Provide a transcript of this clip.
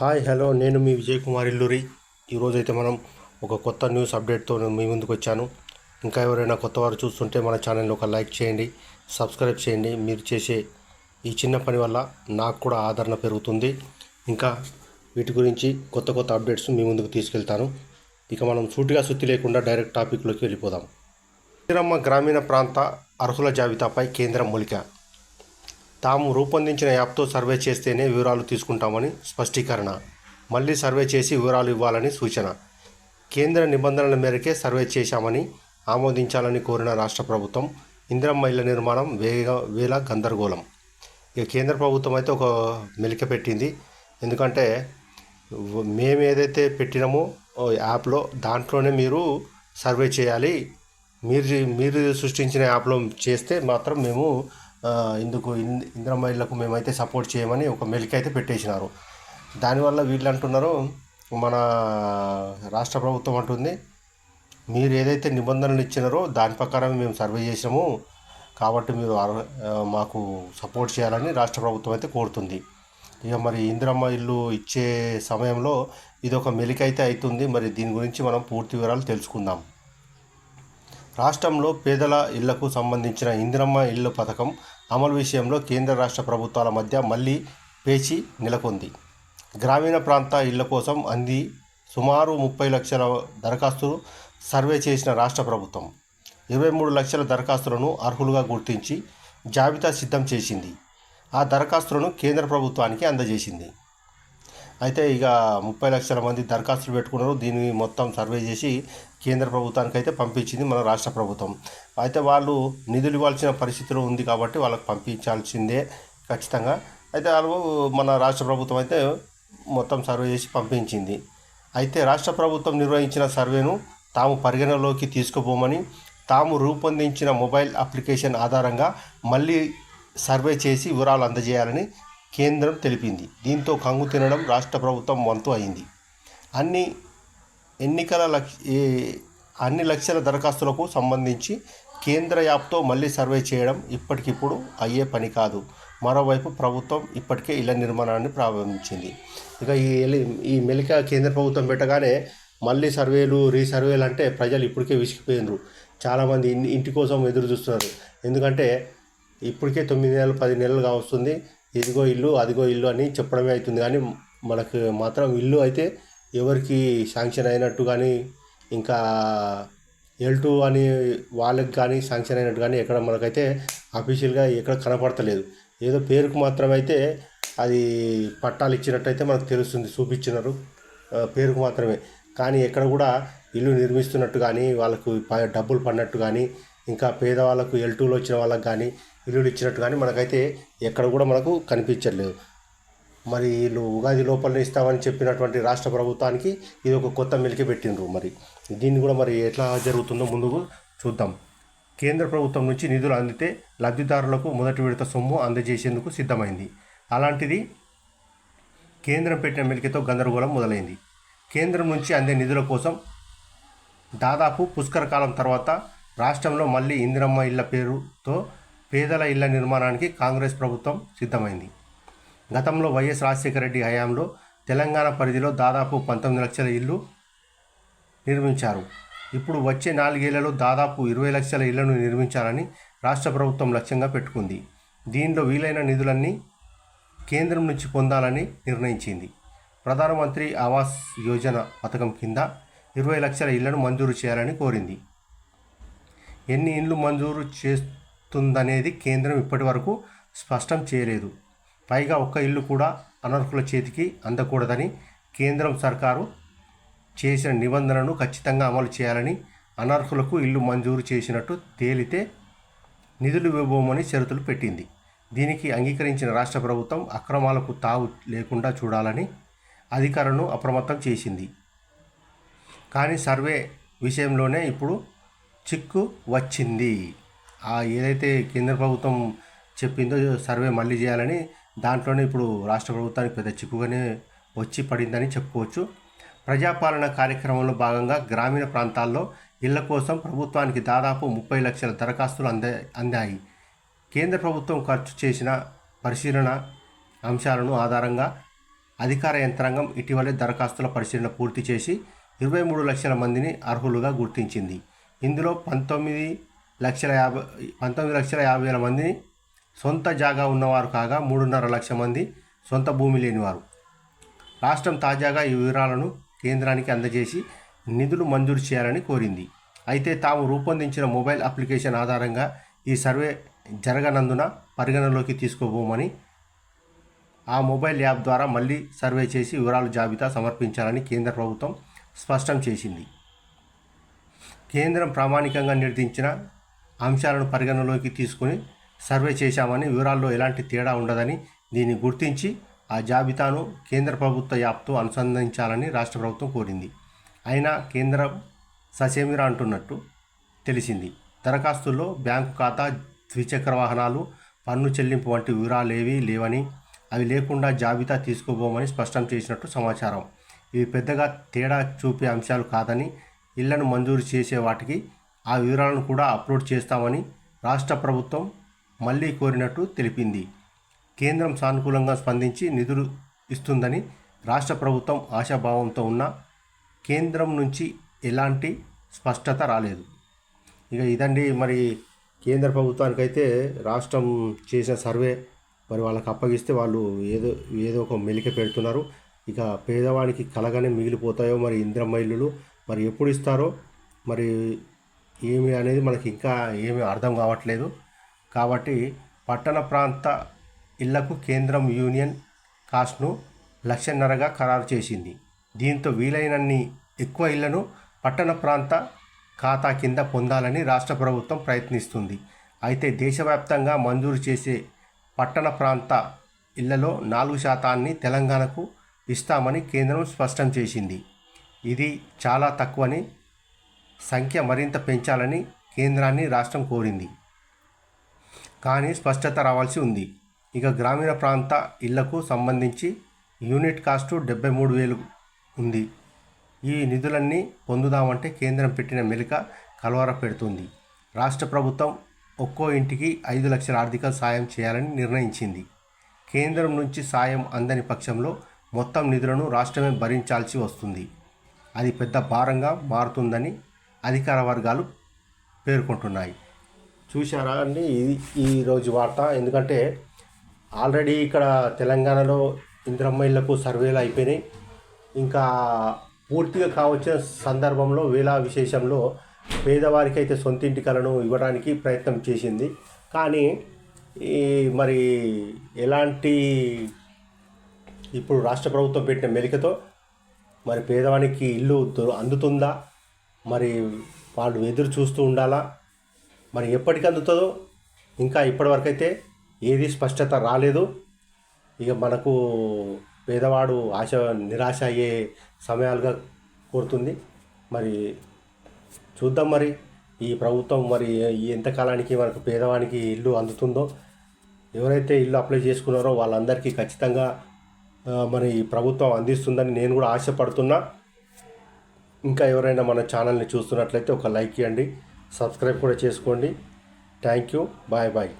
Hi hello నేను మీ విజయ్ కుమార్ ఇల్లూరి ఈరోజైతే మనం ఒక కొత్త న్యూస్ అప్డేట్తో నేను మీ ముందుకు వచ్చాను. ఇంకా ఎవరైనా కొత్త వారు చూస్తుంటే మన ఛానల్ని ఒక లైక్ చేయండి సబ్స్క్రైబ్ చేయండి. మీరు చేసే ఈ చిన్న పని వల్ల నాకు కూడా ఆదరణ పెరుగుతుంది. ఇంకా వీటి గురించి కొత్త కొత్త అప్డేట్స్ మీ ముందుకు తీసుకెళ్తాను. ఇక మనం సూటిగా సుత్తి లేకుండా డైరెక్ట్ టాపిక్లోకి వెళ్ళిపోదాం. శ్రీరమ్మ గ్రామీణ ప్రాంత అర్హుల జాబితాపై కేంద్రం మూలిక తాము రూపొందించిన యాప్తో సర్వే చేస్తేనే వివరాలు తీసుకుంటామని స్పష్టీకరణ. మళ్ళీ సర్వే చేసి వివరాలు ఇవ్వాలని సూచన. కేంద్ర నిబంధనల మేరకే సర్వే చేశామని ఆమోదించాలని కోరిన రాష్ట్ర ప్రభుత్వం ఇందిరమ్మ ఇళ్ళ నిర్మాణం వేగ వేల గందరగోళం. ఇక కేంద్ర ప్రభుత్వం అయితే ఒక మెలిక పెట్టింది. ఎందుకంటే మేము ఏదైతే పెట్టినామో యాప్లో దాంట్లోనే మీరు సర్వే చేయాలి. మీరు మీరు సృష్టించిన యాప్లో చేస్తే మాత్రం మేము ఇందుకు ఇన్- మేమైతే సపోర్ట్ చేయమని ఒక మెలిక అయితే పెట్టేసినారు. దానివల్ల వీళ్ళు అంటున్నారు మన రాష్ట్ర ప్రభుత్వం అంటుంది మీరు ఏదైతే నిబంధనలు ఇచ్చినారో దాని ప్రకారం మేము సర్వే చేసినాము కాబట్టి మీరు అర్హ- మాకు సపోర్ట్ చేయాలని రాష్ట్ర ప్రభుత్వం అయితే కోరుతుంది. ఇక మరి ఇందిరమ్మ ఇల్లు ఇచ్చే సమయంలో ఇది ఒక మెలిక అయితే అవుతుంది మరి దీని గురించి మనం పూర్తి వివరాలు తెలుసుకుందాం. రాష్ట్రంలో పేదల ఇళ్ళకు సంబంధించిన ఇందిరమ్మ ఇల్లు పథకం అమలు విషయంలో కేంద్ర రాష్ట్ర ప్రభుత్వాల మధ్య మళ్ళీ పేచి నెలకొంది. గ్రామీణ ప్రాంత ఇళ్ళ కోసం అంది సుమారు ముప్పై లక్షల దరఖాస్తులు సర్వే చేసిన రాష్ట్ర ప్రభుత్వం. ఇరవై మూడు లక్షల దరఖాస్తులను అర్హులుగా గుర్తించి జాబితా సిద్ధం చేసింది. ఆ దరఖాస్తులను కేంద్ర ప్రభుత్వానికి అందజేసింది. అయితే ఇక ముప్పై లక్షల మంది దరఖాస్తులు పెట్టుకున్నారు. దీన్ని మొత్తం సర్వే చేసి కేంద్ర ప్రభుత్వానికి అయితే పంపించింది మన రాష్ట్ర ప్రభుత్వం. అయితే వాళ్ళు నిధులు ఇవ్వాల్సిన పరిస్థితిలో ఉంది కాబట్టి వాళ్ళకి పంపించాల్సిందే ఖచ్చితంగా. అయితే వాళ్ళు మన రాష్ట్ర ప్రభుత్వం అయితే మొత్తం సర్వే చేసి పంపించింది. అయితే రాష్ట్ర ప్రభుత్వం నిర్వహించిన సర్వేను తాము పరిగణలోకి తీసుకుపోమని తాము రూపొందించిన మొబైల్ అప్లికేషన్ ఆధారంగా మళ్ళీ సర్వే చేసి వివరాలు అందజేయాలని కేంద్రం తెలిపింది. దీంతో కంగు తినడం రాష్ట్ర ప్రభుత్వం వంతు అయింది. అన్ని ఎన్నికల లక్ష అన్ని లక్షల దరఖాస్తులకు సంబంధించి కేంద్ర యాప్తో మళ్ళీ సర్వే చేయడం ఇప్పటికిప్పుడు అయ్యే పని కాదు. మరోవైపు ప్రభుత్వం ఇప్పటికే ఇళ్ళ నిర్మాణాన్ని ప్రారంభించింది. ఇక ఈ ఈ మెలిక కేంద్ర ప్రభుత్వం పెట్టగానే మళ్ళీ సర్వేలు రీసర్వేలు అంటే ప్రజలు ఇప్పటికే విసిగిపోయినరు. చాలామంది ఇంటి కోసం ఎదురు చూస్తున్నారు ఎందుకంటే ఇప్పటికే తొమ్మిది నెలలు పది నెలలుగా వస్తుంది. ఇదిగో ఇల్లు అదిగో ఇల్లు అని చెప్పడమే అవుతుంది. కానీ మనకు మాత్రం ఇల్లు అయితే ఎవరికి శాంక్షన్ అయినట్టు కానీ ఇంకా ఎల్ టూ అని వాళ్ళకి కానీ శాంక్షన్ అయినట్టు కానీ ఎక్కడ మనకైతే అఫీషియల్గా ఎక్కడ కనపడతలేదు. ఏదో పేరుకు మాత్రమైతే అది పట్టాలు ఇచ్చినట్టయితే మనకు తెలుస్తుంది చూపించినారు. పేరుకు మాత్రమే. కానీ ఎక్కడ కూడా ఇల్లు నిర్మిస్తున్నట్టు కానీ వాళ్ళకు డబ్బులు పడినట్టు కానీ ఇంకా పేదవాళ్ళకు ఎల్ టూలో వచ్చిన వాళ్ళకి కానీ విలువలు ఇచ్చినట్టు కానీ మనకైతే ఎక్కడ కూడా మనకు కనిపించట్లేదు. మరి వీళ్ళు ఉగాది లోపలనే ఇస్తామని చెప్పినటువంటి రాష్ట్ర ప్రభుత్వానికి ఇది ఒక కొత్త మెలికి పెట్టిండ్రు మరి. దీన్ని కూడా మరి ఎట్లా జరుగుతుందో ముందుకు చూద్దాం. కేంద్ర ప్రభుత్వం నుంచి నిధులు అందితే లబ్ధిదారులకు మొదటి విడత సొమ్ము అందజేసేందుకు సిద్ధమైంది. అలాంటిది కేంద్రం పెట్టిన మెలికతో గందరగోళం మొదలైంది. కేంద్రం నుంచి అందే నిధుల కోసం దాదాపు పుష్కర కాలం తర్వాత రాష్ట్రంలో మళ్ళీ ఇందిరమ్మ ఇళ్ళ పేరుతో పేదల ఇళ్ళ నిర్మాణానికి కాంగ్రెస్ ప్రభుత్వం సిద్ధమైంది. గతంలో వైఎస్ రాజశేఖర రెడ్డి హయాంలో తెలంగాణ పరిధిలో దాదాపు పంతొమ్మిది లక్షల ఇల్లు నిర్మించారు. ఇప్పుడు వచ్చే నాలుగేళ్ళలో దాదాపు ఇరవై లక్షల ఇళ్ళను నిర్మించాలని రాష్ట్ర ప్రభుత్వం లక్ష్యంగా పెట్టుకుంది. దీనిలో వీలైన నిధులన్నీ కేంద్రం నుంచి పొందాలని నిర్ణయించింది. ప్రధానమంత్రి ఆవాస్ యోజన పథకం కింద ఇరవై లక్షల ఇళ్ళను మంజూరు చేయాలని కోరింది. ఎన్ని ఇండ్లు మంజూరు చేస్తుందనేది కేంద్రం ఇప్పటి వరకు స్పష్టం చేయలేదు. పైగా ఒక్క ఇల్లు కూడా అనర్హుల చేతికి అందకూడదని కేంద్రం సర్కారు చేసిన నిబంధనను ఖచ్చితంగా అమలు చేయాలని అనర్హులకు ఇల్లు మంజూరు చేసినట్టు తేలితే నిధులు ఇవ్వబోమని షరతులు పెట్టింది. దీనికి అంగీకరించిన రాష్ట్ర ప్రభుత్వం అక్రమాలకు తావు లేకుండా చూడాలని అధికారులను అప్రమత్తం చేసింది. కానీ సర్వే విషయంలోనే ఇప్పుడు చిక్కు వచ్చింది. ఏదైతే కేంద్ర ప్రభుత్వం చెప్పిందో సర్వే మళ్ళీ చేయాలని దాంట్లోనే ఇప్పుడు రాష్ట్ర ప్రభుత్వానికి పెద్ద చిక్కుగానే వచ్చి పడిందని చెప్పుకోవచ్చు. ప్రజాపాలన కార్యక్రమంలో భాగంగా గ్రామీణ ప్రాంతాల్లో ఇళ్ళ కోసం ప్రభుత్వానికి దాదాపు ముప్పై లక్షల దరఖాస్తులు అందే అందాయి. కేంద్ర ప్రభుత్వం ఖర్చు చేసిన పరిశీలన అంశాలను ఆధారంగా అధికార యంత్రాంగం ఇటీవలే దరఖాస్తుల పరిశీలన పూర్తి చేసి ఇరవై మూడు లక్షల మందిని అర్హులుగా గుర్తించింది. ఇందులో పంతొమ్మిది లక్షల యాభై పంతొమ్మిది లక్షల యాభై వేల మంది సొంత జాగా ఉన్నవారు కాగా మూడున్నర లక్ష మంది సొంత భూమి లేనివారు. రాష్ట్రం తాజాగా ఈ వివరాలను కేంద్రానికి అందజేసి నిధులు మంజూరు చేయాలని కోరింది. అయితే తాము రూపొందించిన మొబైల్ అప్లికేషన్ ఆధారంగా ఈ సర్వే జరగనందున పరిగణలోకి తీసుకోబోమని ఆ మొబైల్ యాప్ ద్వారా మళ్ళీ సర్వే చేసి వివరాల జాబితా సమర్పించాలని కేంద్ర ప్రభుత్వం స్పష్టం చేసింది. కేంద్రం ప్రామాణికంగా నిర్దించిన అంశాలను పరిగణలోకి తీసుకుని సర్వే చేశామని వివరాల్లో ఎలాంటి తేడా ఉండదని దీన్ని గుర్తించి ఆ జాబితాను కేంద్ర ప్రభుత్వ యాప్తో అనుసంధానించాలని రాష్ట్ర ప్రభుత్వం కోరింది. అయినా కేంద్రం ససేమిరా అంటున్నట్టు తెలిసింది. దరఖాస్తుల్లో బ్యాంకు ఖాతా ద్విచక్ర వాహనాలు పన్ను చెల్లింపు వంటి వివరాలేవీ లేవని అవి లేకుండా జాబితా తీసుకోబోమని స్పష్టం చేసినట్టు సమాచారం. ఇవి పెద్దగా తేడా చూపే అంశాలు కాదని ఇళ్ళను మంజూరు చేసే వాటికి ఆ వివరాలను కూడా అప్లోడ్ చేస్తామని రాష్ట్ర ప్రభుత్వం మళ్ళీ కోరినట్టు తెలిపింది. కేంద్రం సానుకూలంగా స్పందించి నిధులు ఇస్తుందని రాష్ట్ర ప్రభుత్వం ఆశాభావంతో ఉన్న కేంద్రం నుంచి ఎలాంటి స్పష్టత రాలేదు. ఇక ఇదండి మరి కేంద్ర ప్రభుత్వానికైతే రాష్ట్రం చేసిన సర్వే మరి వాళ్ళకి అప్పగిస్తే వాళ్ళు ఏదో ఏదో ఒక మెలిక పెడుతున్నారు. ఇక పేదవానికి కలగానే మిగిలిపోతాయో మరి ఇంద్రమ్మ మరి ఎప్పుడు ఇస్తారో మరి ఏమి అనేది మనకి ఇంకా ఏమి అర్థం కావట్లేదు. కాబట్టి పట్టణ ప్రాంత ఇళ్ళకు కేంద్రం యూనియన్ కాస్ట్ను లక్షన్నరగా ఖరారు చేసింది. దీంతో వీలైనన్ని ఎక్కువ ఇళ్ళను పట్టణ ప్రాంత ఖాతా కింద పొందాలని రాష్ట్ర ప్రభుత్వం ప్రయత్నిస్తుంది. అయితే దేశవ్యాప్తంగా మంజూరు చేసే పట్టణ ప్రాంత ఇళ్ళలో నాలుగు శాతాన్ని తెలంగాణకు ఇస్తామని కేంద్రం స్పష్టం చేసింది. ఇది చాలా తక్కువని సంఖ్య మరింత పెంచాలని కేంద్రాన్ని రాష్ట్రం కోరింది. కానీ స్పష్టత రావాల్సి ఉంది. ఇక గ్రామీణ ప్రాంత ఇళ్ళకు సంబంధించి యూనిట్ కాస్టు డెబ్బై మూడు వేలు ఉంది. ఈ నిధులన్నీ పొందుదామంటే కేంద్రం పెట్టిన మెలిక కలవర పెడుతుంది. రాష్ట్ర ప్రభుత్వం ఒక్కో ఇంటికి ఐదు లక్షల ఆర్థిక సాయం చేయాలని నిర్ణయించింది. కేంద్రం నుంచి సాయం అందని పక్షంలో మొత్తం నిధులను రాష్ట్రమే భరించాల్సి వస్తుంది. అది పెద్ద భారంగా మారుతుందని అధికార వర్గాలు పేర్కొంటున్నాయి. చూశారా అండి? ఇది ఈరోజు వార్త. ఎందుకంటే ఆల్రెడీ ఇక్కడ తెలంగాణలో ఇంద్రమ్మ ఇళ్ళకు సర్వేలు అయిపోయినాయి. ఇంకా పూర్తిగా కావచ్చిన సందర్భంలో వేళ విశేషంలో పేదవారికి అయితే సొంతింటి కలను ఇవ్వడానికి ప్రయత్నం చేసింది. కానీ ఈ మరి ఎలాంటి ఇప్పుడు రాష్ట్ర ప్రభుత్వం పెట్టిన మెలికతో మరి పేదవానికి ఇల్లు అందుతుందా? మరి వాళ్ళు ఎదురు చూస్తూ ఉండాలా? మరి ఎప్పటికి అందుతుందో? ఇంకా ఇప్పటివరకైతే ఏది స్పష్టత రాలేదు. ఇక మనకు పేదవాడు ఆశ నిరాశ అయ్యే సమయాలుగా కోరుతుంది. మరి చూద్దాం మరి ఈ ప్రభుత్వం మరి ఈ ఎంతకాలానికి మనకు పేదవానికి ఇల్లు అందుతుందో? ఎవరైతే ఇల్లు అప్లై చేసుకున్నారో వాళ్ళందరికీ ఖచ్చితంగా మరి ఈ ప్రభుత్వం అందిస్తుందని నేను కూడా ఆశపడుతున్నా. ఇంకా ఎవరైనా మన ఛానల్ని చూస్తున్నట్లయితే ఒక లైక్ ఇవ్వండి సబ్స్క్రైబ్ కూడా చేసుకోండి. Thank you bye bye